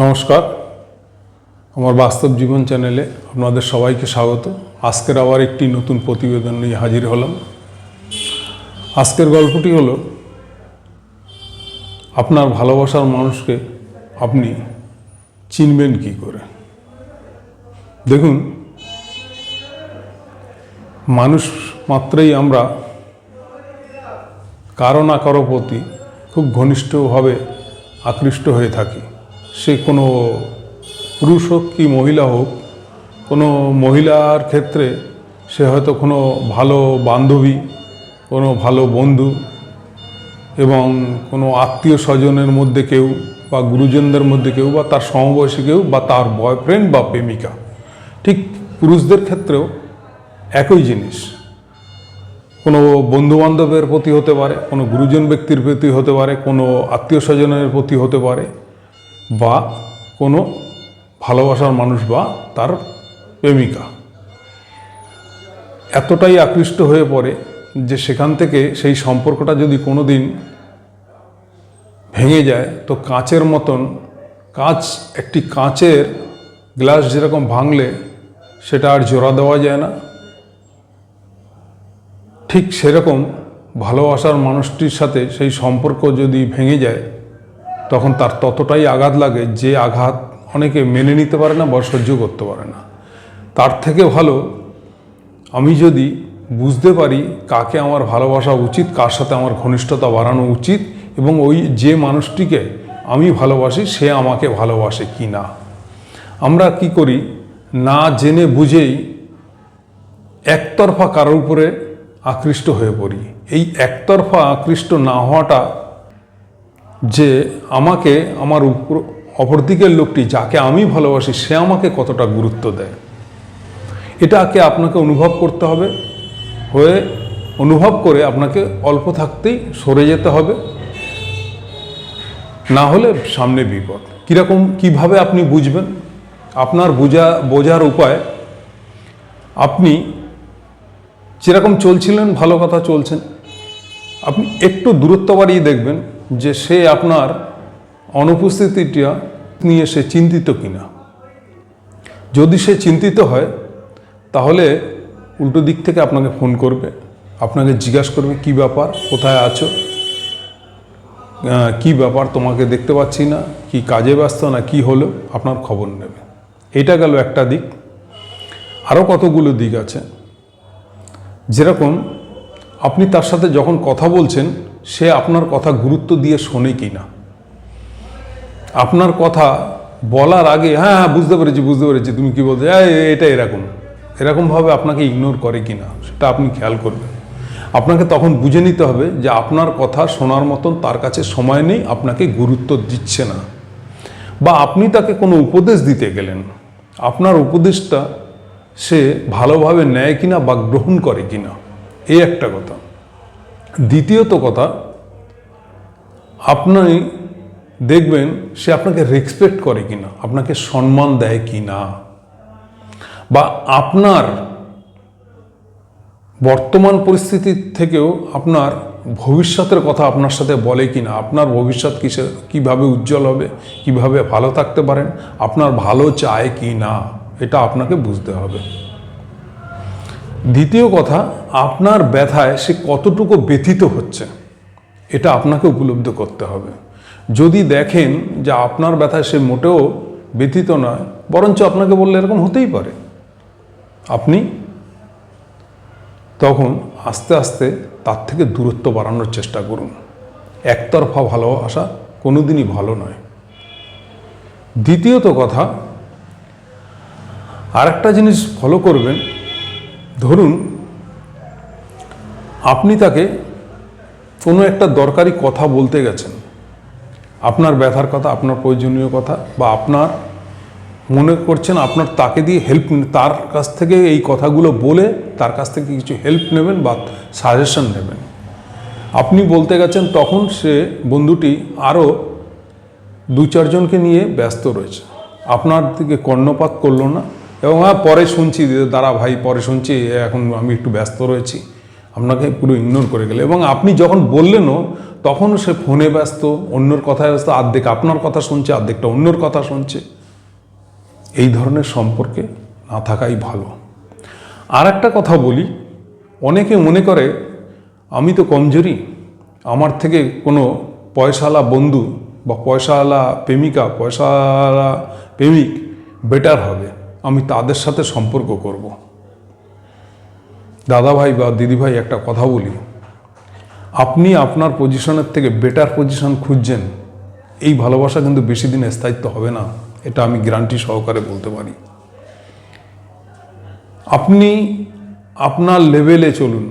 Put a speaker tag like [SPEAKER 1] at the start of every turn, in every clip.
[SPEAKER 1] নমস্কার। আমার বাস্তব জীবন চ্যানেলে আপনাদের সবাইকে স্বাগত। আজকের আবার একটি নতুন প্রতিবেদন নিয়ে হাজির হলাম। আজকের গল্পটি হলো, আপনার ভালোবাসার মানুষকে আপনি চিনবেন কি করে? দেখুন, মানুষ মাত্রই আমরা কারও না কারও প্রতি খুব ঘনিষ্ঠভাবে আকৃষ্ট হয়ে থাকি। সে কোনো পুরুষ হোক কি মহিলা হোক, কোনো মহিলার ক্ষেত্রে সে হয়তো কোনো ভালো বান্ধবী, কোনো ভালো বন্ধু এবং কোনো আত্মীয় স্বজনের মধ্যে কেউ বা গুরুজনদের মধ্যে কেউ বা তার সমবয়সী কেউ বা তার বয়ফ্রেন্ড বা প্রেমিকা। ঠিক পুরুষদের ক্ষেত্রেও একই জিনিস। কোনো বন্ধু বান্ধবের প্রতি হতে পারে, কোনো গুরুজন ব্যক্তির প্রতি হতে পারে, কোনো আত্মীয় স্বজনের প্রতি হতে পারে। বা কোনো ভালোবাসার মানুষ বা তার প্রেমিকা। এতটাই আকৃষ্ট হয়ে পড়ে যে সেখান থেকে সেই সম্পর্কটা যদি কোনো দিন ভেঙে যায়, তো কাঁচের মতন কাঁচ, একটি কাঁচের গ্লাস যেরকম ভাঙলে সেটা আর জোড়া দেওয়া যায় না। ঠিক সেরকম ভালোবাসার মানুষটির সাথে সেই সম্পর্ক যদি ভেঙে যায় তখন তার ততটাই আঘাত লাগে যে আঘাত অনেকে মেনে নিতে পারে না বা সহ্য করতে পারে না। তার থেকে ভালো, আমি যদি বুঝতে পারি কাকে আমার ভালোবাসা উচিত, কার সাথে আমার ঘনিষ্ঠতা বাড়ানো উচিত এবং ওই যে মানুষটিকে আমি ভালোবাসি, সে আমাকে ভালোবাসে কি না। আমরা কি করি? না জেনে বুঝেই একতরফা কারোর উপরে আকৃষ্ট হয়ে পড়ি। এই একতরফা আকৃষ্ট না হওয়াটা যে আমাকে, আমার উপর, অপরদিকের লোকটি যাকে আমি ভালোবাসি, সে আমাকে কতটা গুরুত্ব দেয়? এটাকে আপনাকে অনুভব করতে হবে? হয়ে অনুভব করে আপনাকে অল্প থাকতেই সরে যেতে হবে। না হলে সামনে বিপদ। কীরকম, কীভাবে আপনি বুঝবেন? আপনার বোঝা, বোঝার উপায়, আপনি যেরকম চলছিলেন, ভালো কথা চলছেন। আপনি একটু দূরত্ব বাড়িয়ে দেখবেন। যে সে আপনার অনুপস্থিতিটা নিয়ে সে চিন্তিত কিনা। যদি সে চিন্তিত হয়, তাহলে উল্টো দিক থেকে আপনাকে ফোন করবে। আপনাকে জিজ্ঞাসা করবে, কি ব্যাপার? কোথায় আছো? কি ব্যাপার? তোমাকে দেখতে পাচ্ছি না। কি কাজে ব্যস্ত না কি হলো? আপনার খবর নেবে। এটা গেল একটা দিক। আরও কতগুলো দিক আছে। যেরকম আপনি তার সাথে যখন কথা বলছেন সে আপনার কথা গুরুত্ব দিয়ে শোনে কি না? আপনার কথা বলার আগে হ্যাঁ হ্যাঁ বুঝতে পেরেছি বুঝতে পেরেছি তুমি কি "এই, এটা এরকম। এরকমভাবে আপনাকে ইগনোর করে কি না সেটা আপনি খেয়াল করবেন। আপনাকে তখন বুঝে নিতে হবে যে আপনার কথা শোনার মতন তার কাছে সময় নেই আপনাকে গুরুত্ব দিচ্ছে না। বা আপনি তাকে কোনো উপদেশ দিতে গেলেন। আপনার উপদেশটা সে ভালোভাবে নেয় কিনা বা গ্রহণ করে কিনা এই একটা কথা। দ্বিতীয়ত কথা, আপনি দেখবেন সে আপনাকে রেসপেক্ট করে কিনা, আপনাকে সম্মান দেয় কি না বা আপনার বর্তমান পরিস্থিতি থেকেও আপনার ভবিষ্যতের কথা আপনার সাথে বলে কি না আপনার ভবিষ্যৎ কিসে, কীভাবে উজ্জ্বল হবে, কীভাবে ভালো থাকতে পারেন, আপনার ভালো চায় কি না এটা আপনাকে বুঝতে হবে। দ্বিতীয় কথা, আপনার ব্যথায় সে কতটুকু ব্যথিত হচ্ছে, এটা আপনাকে উপলব্ধ করতে হবে। যদি দেখেন যে আপনার ব্যথায় সে মোটেও ব্যথিত নয়, বরঞ্চ আপনাকে বললে এরকম হতেই পারে। আপনি তখন আস্তে আস্তে তার থেকে দূরত্ব বাড়ানোর চেষ্টা করুন। একতরফা ভালোবাসা কোনোদিনই ভালো নয়। দ্বিতীয়ত কথা, আরেকটা জিনিস ফলো করবেন ধরুন, আপনি তাকে কোনো একটা দরকারি কথা বলতে গেছেন। আপনার ব্যথার কথা, আপনার প্রয়োজনীয় কথা বা আপনার মনে করছেন আপনার তাকে দিয়ে হেল্প তার কাছ থেকে এই কথাগুলো বলে তার কাছ থেকে কিছু হেল্প নেবেন বা সাজেশন নেবেন। আপনি বলতে গেছেন তখন সে বন্ধুটি আরও দু চারজনকে নিয়ে ব্যস্ত রয়েছে। আপনার দিকে কর্ণপাত করল না। এবং হ্যাঁ পরে শুনছি দাঁড়া ভাই, পরে শুনছি এখন আমি একটু ব্যস্ত রয়েছি। আপনাকে পুরো ইগনোর করে গেলে। এবং আপনি যখন বললেনও তখন সে ফোনে ব্যস্ত, অন্যর কথায় ব্যস্ত, আর্ধেক আপনার কথা শুনছে অর্ধেকটা অন্যর কথা শুনছে। এই ধরনের সম্পর্কে না থাকাই ভালো। আর একটা কথা বলি, অনেকে মনে করে, আমি তো কমজোরি, আমার থেকে কোনো পয়সাওয়ালা বন্ধু বা পয়সাওয়ালা প্রেমিকা, পয়সাওয়ালা প্রেমিক বেটার হবে। আমি তাদের সাথে সম্পর্ক করব। দাদা ভাই বা দিদি ভাই একটা কথা বলি। আপনি আপনার পজিশনের থেকে বেটার পজিশন খুঁজছেন। এই ভালোবাসা কিন্তু বেশি দিন স্থায়িত্ব হবে না, এটা আমি গ্যারান্টি সহকারে বলতে পারি। আপনি আপনার লেভেলে চলুন।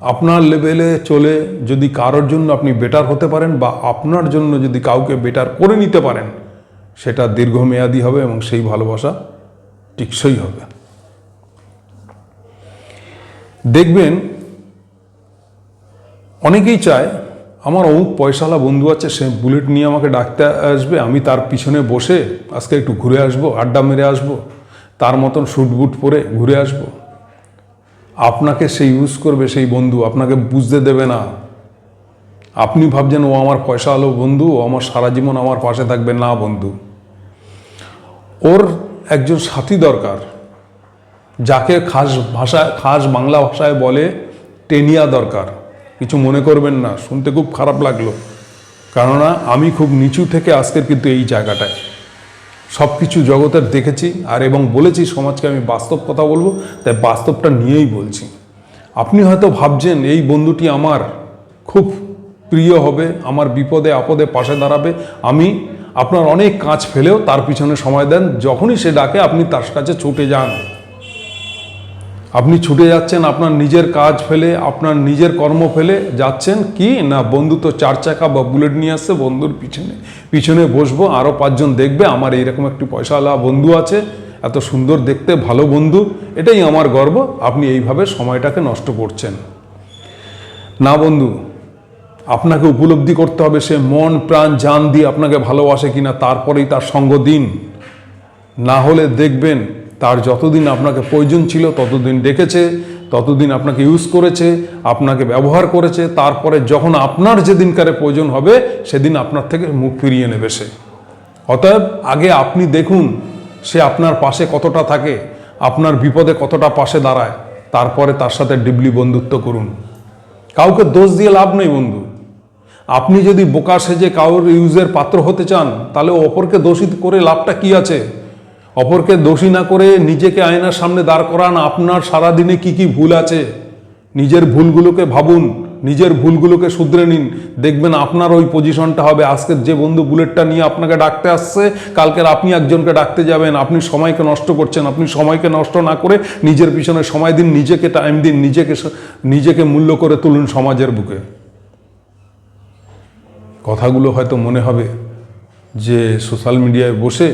[SPEAKER 1] আপনার লেভেলে চলে যদি কারোর জন্য আপনি বেটার হতে পারেন বা আপনার জন্য যদি কাউকে বেটার করে নিতে পারেন, সেটা দীর্ঘমেয়াদী হবে এবং সেই ভালোবাসা টিকসই হবে। দেখবেন, অনেকেই চায়, আমার অমুক পয়সাওয়ালা বন্ধু আছে, সে বুলেট নিয়ে আমাকে ডাকতে আসবে, আমি তার পিছনে বসে আজকে একটু ঘুরে আসব, আড্ডা মেরে আসব, তার মতন বুট পরে ঘুরে আসব। আপনাকে সে ইউজ করবে, সেই বন্ধু, আপনাকে বুঝতে দেবে না। আপনি ভাবছেন, ও আমার পয়সা আলো বন্ধু, ও আমার সারা জীবন আমার পাশে থাকবে। না বন্ধু। ওর একজন সাথী দরকার, যাকে খাস ভাষায় খাস বাংলা ভাষায় বলে টেনিয়া দরকার। কিছু মনে করবেন না, শুনতে খুব খারাপ লাগল। কেননা আমি খুব নিচু থেকে আজকের কিন্তু এই জায়গাটায়। সব কিছু জগতের দেখেছি আর এবং বলেছি, সমাজকে আমি বাস্তব কথা বলব, তাই বাস্তবটা নিয়েই বলছি। আপনি হয়তো ভাবছেন, এই বন্ধুটি আমার খুব প্রিয় হবে, আমার বিপদে আপদে পাশে দাঁড়াবে, আমি আপনার অনেক কাজ ফেলেও তার পিছনে সময় দেন, যখনই সে ডাকে আপনি তার কাছে ছুটে যান। আপনি ছুটে যাচ্ছেন, আপনার নিজের কাজ ফেলে, আপনার নিজের কর্ম ফেলে, যাচ্ছেন কি? না, বন্ধু তো চার চাকা বা বুলেট নিয়ে আসছে, বন্ধুর পিছনে পিছনে বসবো আরও পাঁচজন দেখবে, আমার এইরকম একটি পয়সাওয়ালা বন্ধু আছে, এত সুন্দর দেখতে, ভালো বন্ধু, এটাই আমার গর্ব, আপনি এইভাবে সময়টাকে নষ্ট করছেন। না, বন্ধু আপনাকে উপলব্ধি করতে হবে সে মন, প্রাণ, জান দিয়ে আপনাকে ভালোবাসে কিনা, তারপরেই তার সঙ্গ দিন। না হলে দেখবেন তার যতদিন আপনাকে প্রয়োজন ছিল, ততদিন ডেকেছে, ততদিন আপনাকে ইউজ করেছে, আপনাকে ব্যবহার করেছে, তারপরে যখন আপনার যেদিনকারে প্রয়োজন হবে, সেদিন আপনার থেকে মুখ ফিরিয়ে নেবে সে। অতএব আগে আপনি দেখুন সে আপনার পাশে কতটা থাকে, আপনার বিপদে কতটা পাশে দাঁড়ায়, তারপরে তার সাথে ডিবলি বন্ধুত্ব করুন। কাউকে দোষ দিয়ে লাভ নেই বন্ধু। আপনি যদি বোকা সেজে কারোর ইউজের পাত্র হতে চান, তাহলে অপরকে দোষিত করে লাভটা কি আছে? অপরকে দোষী না করে নিজেকে আয়নার সামনে দাঁড় করান আপনার সারাদিনে কি কি ভুল আছে? নিজের ভুলগুলোকে ভাবুন, নিজের ভুলগুলোকে শুধরে নিন। দেখবেন আপনার ওই পজিশনটা হবে। আজকের যে বন্ধু বুলেটটা নিয়ে আপনাকে ডাকতে আসছে, কালকের আপনি একজনকে ডাকতে যাবেন। আপনি সময়কে নষ্ট করছেন। আপনি সময়কে নষ্ট না করে নিজের পিছনে সময় দিন, নিজেকে টাইম দিন, নিজেকে নিজেকে মূল্য করে তুলুন সমাজের বুকে। কথাগুলো হয়তো মনে হবে যে সোশ্যাল মিডিয়ায় বসে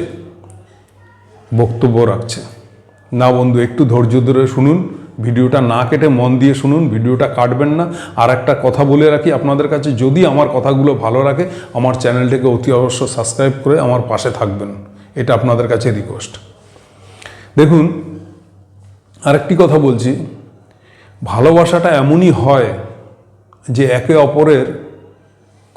[SPEAKER 1] বক্তব্য রাখছে। না বন্ধু, একটু ধৈর্য ধরে শুনুন, ভিডিওটা না কেটে মন দিয়ে শুনুন, ভিডিওটা কাটবেন না। আর একটা কথা বলে রাখি আপনাদের কাছে, যদি আমার কথাগুলো ভালো রাখে আমার চ্যানেলটাকে অতি অবশ্য সাবস্ক্রাইব করে আমার পাশে থাকবেন। এটা আপনাদের কাছে রিকোয়েস্ট দেখুন, আরেকটি কথা বলছি। ভালোবাসাটা এমনই হয় যে একে অপরের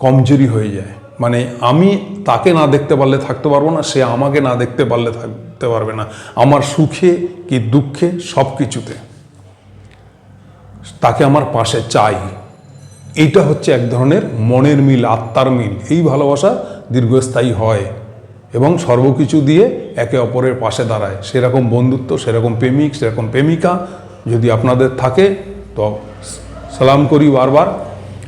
[SPEAKER 1] কমজোরি হয়ে যায়। মানে আমি তাকে না দেখতে পারলে থাকতে পারব না, সে আমাকে না দেখতে পারলে থাকতে পারবে না। আমার সুখে কি দুঃখে সব কিছুতে। তাকে আমার পাশে চাই। এইটা হচ্ছে এক ধরনের মনের মিল, আত্মার মিল। এই ভালোবাসা দীর্ঘস্থায়ী হয় এবং সর্বকিছু দিয়ে একে অপরের পাশে দাঁড়ায়। সেরকম বন্ধুত্ব, সেরকম প্রেমিক, সেরকম প্রেমিকা যদি আপনাদের থাকে, তো সালাম করি বারবার।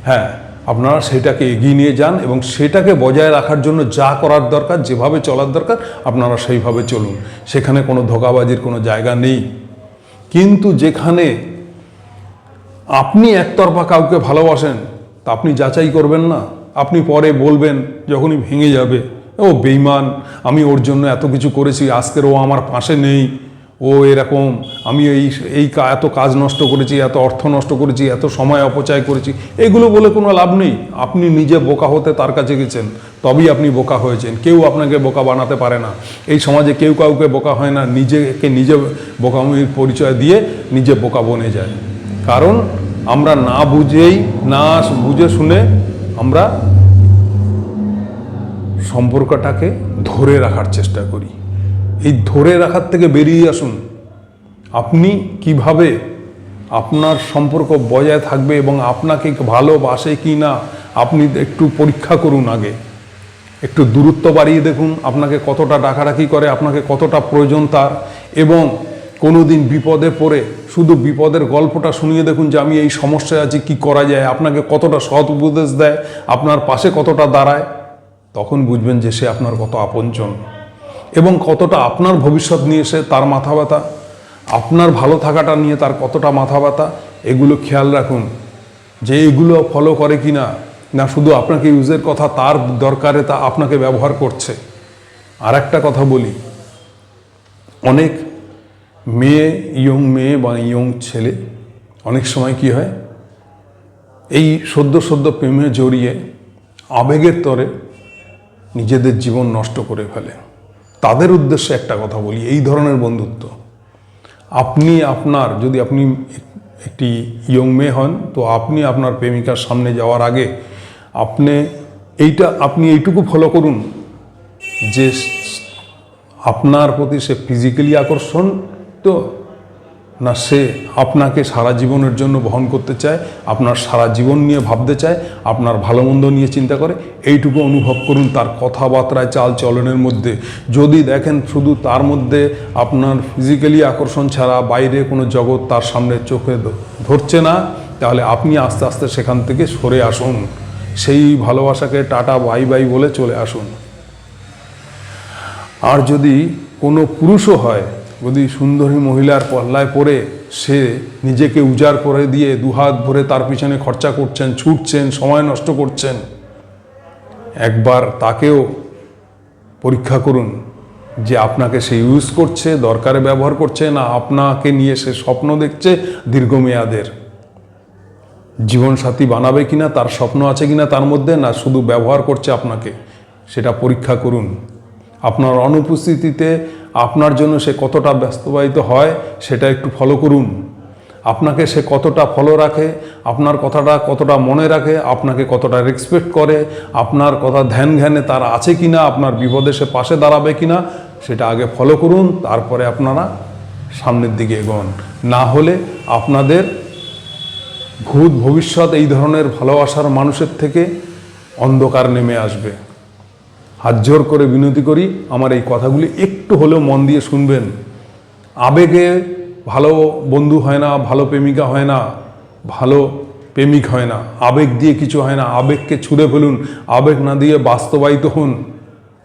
[SPEAKER 1] হ্যাঁ আপনারা সেটাকে এগিয়ে নিয়ে যান এবং সেটাকে বজায় রাখার জন্য যা করার দরকার, যেভাবে চলার দরকার, আপনারা সেইভাবে চলুন। সেখানে কোনো ধোকাবাজির কোনো জায়গা নেই। কিন্তু যেখানে আপনি একতরফা কাউকে ভালোবাসেন, তা আপনি যাচাই করবেন না। আপনি পরে বলবেন যখনই ভেঙে যাবে, ও বেইমান আমি ওর জন্য এত কিছু করেছি, আজকের ও আমার পাশে নেই। ও এরকম আমি এই এই এত কাজ নষ্ট করেছি, এত অর্থ নষ্ট করেছি, এত সময় অপচয় করেছি, এগুলো বলে কোনো লাভ নেই। আপনি নিজে বোকা হতে তার কাছে গেছেন, তবেই আপনি বোকা হয়েছেন। কেউ আপনাকে বোকা বানাতে পারে না। এই সমাজে কেউ কাউকে বোকা হয় না, নিজেকে নিজে বোকামির পরিচয় দিয়ে নিজে বোকা বনে যায়। কারণ আমরা না বুঝেই, না বুঝে শুনে আমরা সম্পর্কটাকে ধরে রাখার চেষ্টা করি। এই ধরে রাখার থেকে বেরিয়ে আসুন। আপনি কীভাবে আপনার সম্পর্ক বজায় থাকবে এবং আপনাকে ভালোবাসে কি না, আপনি একটু পরীক্ষা করুন আগে। একটু দূরত্ব বাড়িয়ে দেখুন, আপনাকে কতটা ডাকাডাকি করে, আপনাকে কতটা প্রয়োজন তার এবং কোনো দিন বিপদে পড়ে শুধু বিপদের গল্পটা শুনিয়ে দেখুন যে আমি এই সমস্যায় আছি, কি করা যায়, আপনাকে কতটা সৎ উপদেশ দেয়, আপনার পাশে কতটা দাঁড়ায়, তখন বুঝবেন যে সে আপনার কত আপনজন। এবং কতটা আপনার ভবিষ্যৎ নিয়ে সে তার মাথা ব্যথা, আপনার ভালো থাকাটা নিয়ে তার কতটা মাথা ব্যথা, এগুলো খেয়াল রাখুন। যে এগুলো ফলো করে কি না না শুধু আপনাকে ইউজের কথা, তার দরকারে তা আপনাকে ব্যবহার করছে। আর একটা কথা বলি, অনেক মেয়ে ইয়ং মেয়ে বা ইয়ং ছেলে, অনেক সময় কি হয়, এই সদ্য সদ্য প্রেমে জড়িয়ে আবেগের তরে নিজেদের জীবন নষ্ট করে ফেলে। তাদের উদ্দেশ্যে একটা কথা বলি, এই ধরনের বন্ধুত্ব। আপনি আপনার, যদি আপনি একটি ইয়ং মেয়ে হন, তো আপনি আপনার প্রেমিকার সামনে যাওয়ার আগে আপনি এইটা, আপনি এইটুকু ফলো করুন যে আপনার প্রতি সে ফিজিক্যালি আকর্ষণ, তো না সে আপনাকে সারা জীবনের জন্য বহন করতে চায়, আপনার সারা জীবন নিয়ে ভাবতে চায়, আপনার ভালো মন্দ নিয়ে চিন্তা করে, এইটুকু অনুভব করুন তার কথাবার্তায় চাল চলনের মধ্যে। যদি দেখেন শুধু তার মধ্যে আপনার ফিজিক্যালি আকর্ষণ ছাড়া বাইরে কোনো জগৎ তার সামনে চোখে ধরছে না, তাহলে আপনি আস্তে আস্তে সেখান থেকে সরে আসুন। সেই ভালোবাসাকে টাটা বাই বাই বলে চলে আসুন। আর যদি কোনো পুরুষও হয় যদি সুন্দরী মহিলার পল্লায় পড়ে, সে নিজেকে উজাড় করে দিয়ে দুহাত ভরে তার পিছনে খরচা করছেন, ছুটছেন, সময় নষ্ট করছেন, একবার তাকেও পরীক্ষা করুন যে আপনাকে সে ইউজ করছে, দরকারে ব্যবহার করছে না আপনাকে নিয়ে সে স্বপ্ন দেখছে দীর্ঘমেয়াদের। জীবনসাথী বানাবে কিনা, তার স্বপ্ন আছে কিনা তার মধ্যে না শুধু ব্যবহার করছে আপনাকে, সেটা পরীক্ষা করুন। আপনার অনুপস্থিতিতে আপনার জন্য সে কতটা ব্যস্তবাহিত হয় সেটা একটু ফলো করুন। আপনাকে সে কতটা ফলো রাখে, আপনার কথাটা কতটা মনে রাখে, আপনাকে কতটা রেসপেক্ট করে, আপনার কথা ধ্যান ধ্যানে তার আছে কিনা, আপনার বিপদে সে পাশে দাঁড়াবে কিনা, সেটা আগে ফলো করুন, তারপরে আপনারা সামনের দিকে এগোন। না হলে আপনাদের ভূত ভবিষ্যৎ এই ধরনের ভালোবাসার মানুষের থেকে অন্ধকার নেমে আসবে। হাত জোর করে বিনতি করি, আমার এই কথাগুলি একটু হলেও মন দিয়ে শুনবেন। আবেগে ভালো বন্ধু হয় না, ভালো প্রেমিকা হয় না, ভালো প্রেমিক হয় না। আবেগ দিয়ে কিছু হয় না, আবেগকে ছুঁড়ে ফেলুন, আবেগ না দিয়ে বাস্তবায়িত হন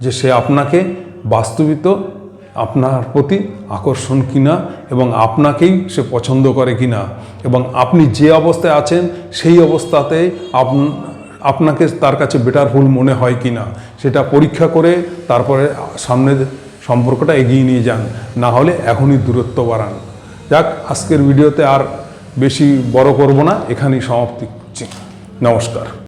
[SPEAKER 1] যে সে আপনাকে বাস্তবিত, আপনার প্রতি আকর্ষণ কিনা এবং আপনাকেই সে পছন্দ করে কিনা। এবং আপনি যে অবস্থায় আছেন, সেই অবস্থাতে আপনাকে তার কাছে বেটার বেটারফুল মনে হয় কি না সেটা পরীক্ষা করে তারপরে সামনের সম্পর্কটা এগিয়ে নিয়ে যান, না হলে এখনই দূরত্ব বাড়ান। যাক, আজকের ভিডিওতে আর বেশি বড় করব না, এখানেই সমাপ্তি করছি। নমস্কার।